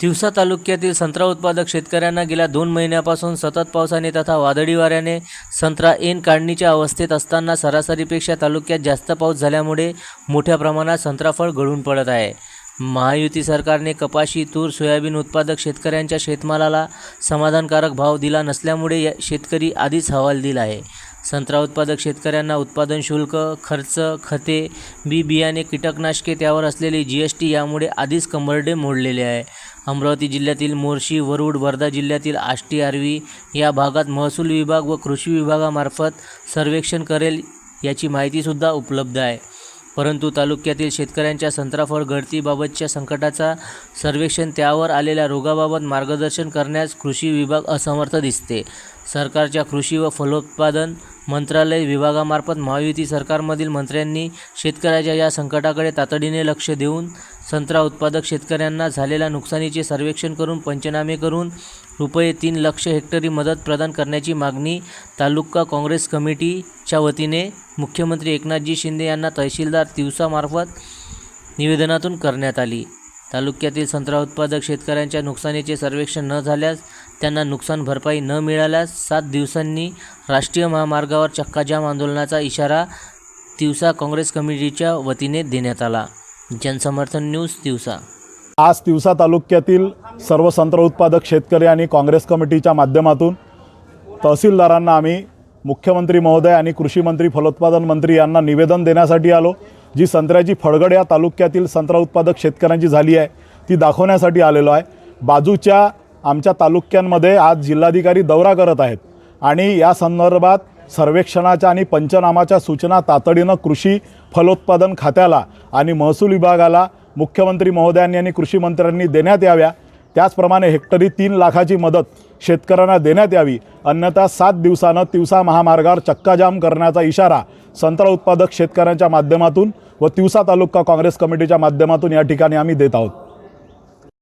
तिवसा तालुक्यातील संत्रा उत्पादक शेतकऱ्यांना गेल्या दोन महिन्यापासून सतत पावसाने तथा वादळी वाऱ्याने संत्रा ऐन काढणीच्या अवस्थेत असताना सरासरीपेक्षा तालुक्यात जास्त पाऊस झाल्यामुळे मोठ्या प्रमाणात संत्राफळ गळून पडत आहे. महायुती सरकारने कपाशी तूर सोयाबीन उत्पादक शेतकऱ्यांच्या शेतमालाला समाधानकारक भाव दिला नसल्यामुळे या शेतकरी आधीच हवालदिल आहे. संत्रा उत्पादक शेतकऱ्यांना उत्पादन शुल्क खर्च खते बी बियाणे कीटकनाशके त्यावर असलेली जी एस टी यामुळे आधीच कंबरडे मोडलेले आहे. अमरावती जिल्ह्यातील मोर्शी वरुड वर्धा जिल्ह्यातील आष्टी आर्वी या भागात महसूल विभाग व कृषी विभागामार्फत सर्वेक्षण करेल याची माहितीसुद्धा उपलब्ध आहे. परंतु तालुक्यातील शेतकऱ्यांच्या संत्राफळ गळतीबाबतच्या संकटाचा सर्वेक्षण त्यावर आलेल्या रोगाबाबत मार्गदर्शन करण्यास कृषी विभाग असमर्थ दिसते. सरकारच्या कृषी व फलोत्पादन मंत्रालय विभागामार्फत महायुती सरकारमधील मंत्र्यांनी शेतकऱ्याच्या या संकटाकडे तातडीने लक्ष देऊन संत्रा उत्पादक शेतकऱ्यांना झालेल्या नुकसानीचे सर्वेक्षण करून पंचनामे करून रुपये तीन लक्ष हेक्टरी मदत प्रदान करण्याची मागणी तालुका काँग्रेस कमिटीच्या वतीने मुख्यमंत्री एकनाथजी शिंदे यांना तहसीलदार तिवसामार्फत निवेदनातून करण्यात आली. तालुक्यातील संत्रा उत्पादक शेतकऱ्यांच्या नुकसानीचे सर्वेक्षण न झाल्यास त्यांना नुकसान भरपाई न मिळाल्यास सात दिवसांनी राष्ट्रीय महामार्गावर चक्काजाम आंदोलनाचा इशारा तिवसा काँग्रेस कमिटीच्या वतीने देण्यात आला. जनसमर्थन न्यूज तिवसा. आज तिवसा तालुक्यातील सर्व संत्र उत्पादक शेतकरी आणि काँग्रेस कमिटीच्या माध्यमातून तहसीलदारांना आम्ही मुख्यमंत्री महोदय आणि कृषी मंत्री फलोत्पादन मंत्री यांना निवेदन देण्यासाठी आलो. जी संत्र्याची फळगड या तालुक्यातील संत्रा उत्पादक शेतकऱ्यांची झाली आहे ती दाखवण्यासाठी आलेलो आहे. बाजूच्या आमच्या तालुक्यांमध्ये आज जिल्हाधिकारी दौरा करत आहेत आणि या संदर्भात सर्वेक्षणाच्या आणि पंचनामाच्या सूचना तातडीनं कृषी फलोत्पादन खात्याला आणि महसूल विभागाला मुख्यमंत्री महोदयांनी आणि कृषी मंत्र्यांनी देण्यात याव्या. त्याचप्रमाणे हेक्टरी तीन लाखाची मदत शेतकऱ्यांना देण्यात यावी. अन्यथा सात दिवसानं तिवसा महामार्गावर चक्काजाम करण्याचा इशारा संत्रा उत्पादक शेतकऱ्यांच्या माध्यमातून व तिवसा तालुका काँग्रेस कमिटीच्या माध्यमातून या ठिकाणी आम्ही देत आहोत.